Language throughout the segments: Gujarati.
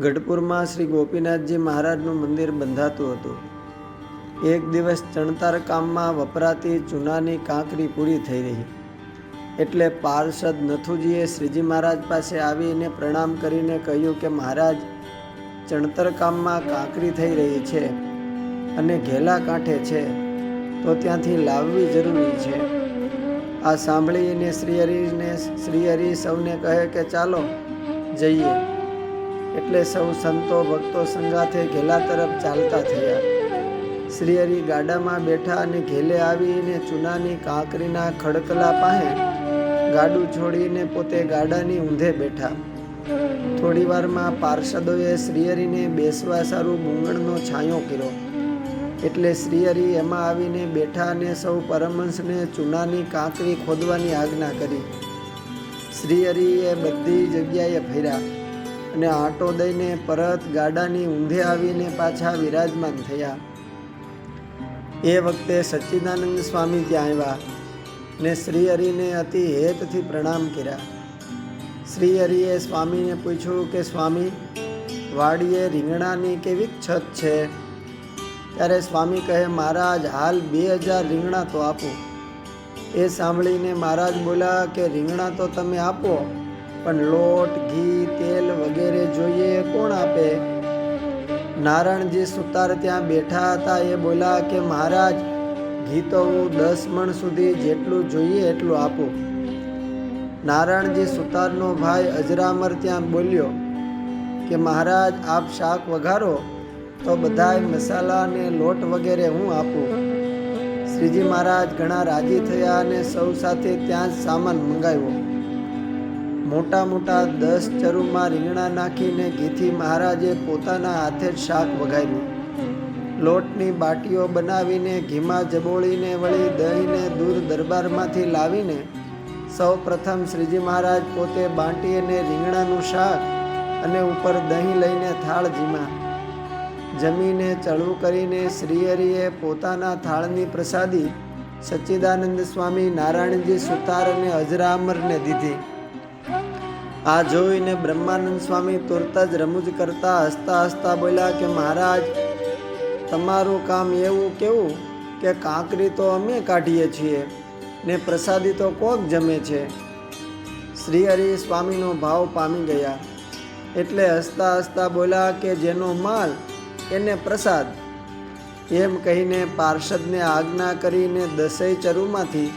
ગઢપુરમાં શ્રી ગોપીનાથજી મહારાજનું મંદિર બંધાતું હતું. એક દિવસ ચણતર કામમાં વપરાતી ચૂનાની કાંકરી પૂરી થઈ રહી. એટલે પાર્ષદ નથુજીએ શ્રીજી મહારાજ પાસે આવીને પ્રણામ કરીને કહ્યું કે, મહારાજ, ચણતર કામમાં કાંકરી થઈ રહી છે અને ઘેલા કાંઠે છે, તો ત્યાંથી લાવવી જરૂરી છે. આ સાંભળીને શ્રી હરિને, શ્રી હરી સૌને કહે કે, ચાલો, જઈએ. એટલે સૌ સંતો, ભક્તો સંગાથે ઘેલા તરફ ચાલતા થયા. શ્રી હરિ ગાડામાં બેઠા અને ઘેલે આવીને ચૂનાની કાંકરીના ખડકલા પાસે ગાડું છોડીને પોતે ગાડાની ઊંધે બેઠા. થોડી વારમાં પાર્ષદોએ શ્રીહરિને બેસવા સારું મૂંગણનો છાંયો કર્યો. એટલે શ્રીહરિ એમાં આવીને બેઠા અને સૌ પરમહંસને ચૂનાની કાંકરી ખોદવાની આજ્ઞા કરી. શ્રીહરિએ બધી જગ્યાએ ફર્યા. અને આંટો દઈને પરત ગાડાની ઊંધે આવીને પાછા વિરાજમાન થયા. એ વખતે સચ્ચિદાનંદ સ્વામી ત્યાં આવ્યા ને શ્રી હરિને અતિ હેતથી પ્રણામ કર્યા. શ્રી હરિએ સ્વામીને પૂછ્યું કે, સ્વામી, વાડીએ રીંગણાની કેવી છત છે? ત્યારે સ્વામી કહે, મહારાજ, હાલ બે હજાર રીંગણા તો આપો. એ સાંભળીને મહારાજ બોલ્યા કે, રીંગણા તો તમે આપો. પણ લોટ, ઘી, તેલ વગેરે જોઈએ કોણ આપે? નારાયણજી સુતાર ત્યાં બેઠા હતા એ બોલા કે મહારાજ, ઘી તો હું દસ મણ સુધી જેટલું જોઈએ એટલું આપું. નારાયણજી સુતારનો ભાઈ અજરામર ત્યાં બોલ્યો કે મહારાજ, આપ શાક વઘારો, તો બધાય મસાલા ને લોટ વગેરે હું આપું. શ્રીજી મહારાજ ઘણા રાજી થયા અને સૌ સાથે ત્યાં જ સામાન મંગાવ્યો. મોટા મોટા દસ ચરુમાં રીંગણા નાખીને ઘીથી મહારાજે પોતાના હાથે જ શાક વઘાર્યું. લોટની બાટીઓ બનાવીને ઘીમાં જબોળીને વળી દહીંને દૂર દરબારમાંથી લાવીને સૌ પ્રથમ શ્રીજી મહારાજ પોતે બાંટી અને રીંગણાનું શાક અને ઉપર દહીં લઈને થાળ જીમા જમીને ચડવું કરીને શ્રીહરિએ પોતાના થાળની પ્રસાદી સચ્ચિદાનંદ સ્વામી નારાયણજી સુતાર અને અજરામરને દીધી. આ જોઈને બ્રહ્માનંદ સ્વામી તુરત જ રમૂજ કરતા હસતા હસતા બોલ્યા કે, મહારાજ, તમારું કામ એવું કેવું કે કાંકરી તો અમે કાઢીએ છીએ ને પ્રસાદી તો કોક જમે છે. શ્રી હરિ સ્વામીનો ભાવ પામી ગયા. એટલે હસતા હસતા બોલ્યા કે, જેનો માલ, એને પ્રસાદ. એમ કહીને પાર્ષદને આજ્ઞા કરીને દસેય ચરુમાંથી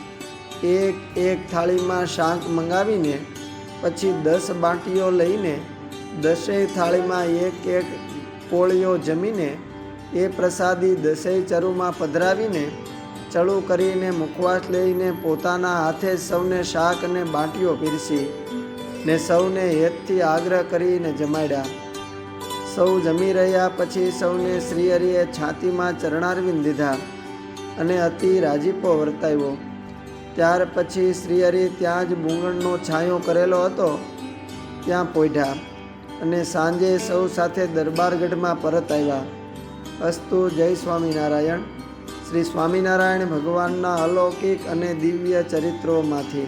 એક એક થાળીમાં શાક મંગાવીને પછી દસ બાટીઓ લઈને દસેય થાળીમાં એક એક કોળીઓ જમીને એ પ્રસાદી દસેય ચરુમાં પધરાવીને ચડું કરીને મુખવાસ લઈને પોતાના હાથે સૌને શાક અને બાટીઓ પીરસી ને સૌને હેતથી આગ્રહ કરીને જમાડ્યા. સૌ જમી રહ્યા પછી સૌને શ્રીહરિએ છાતીમાં ચરણારવિંદ દીધા અને અતિ રાજીપો વર્તાવ્યો. ત્યાર પછી શ્રીહરિ ત્યાં જ બુંગણનો છાંયો કરેલો હતો. ત્યાં પોઢ્યા અને સાંજે સૌ સાથે દરબારગઢમાં પરત આવ્યા. અસ્તુ જય સ્વામિનારાયણ. શ્રી સ્વામિનારાયણ ભગવાનના અલૌકિક અને દિવ્ય ચરિત્રોમાંથી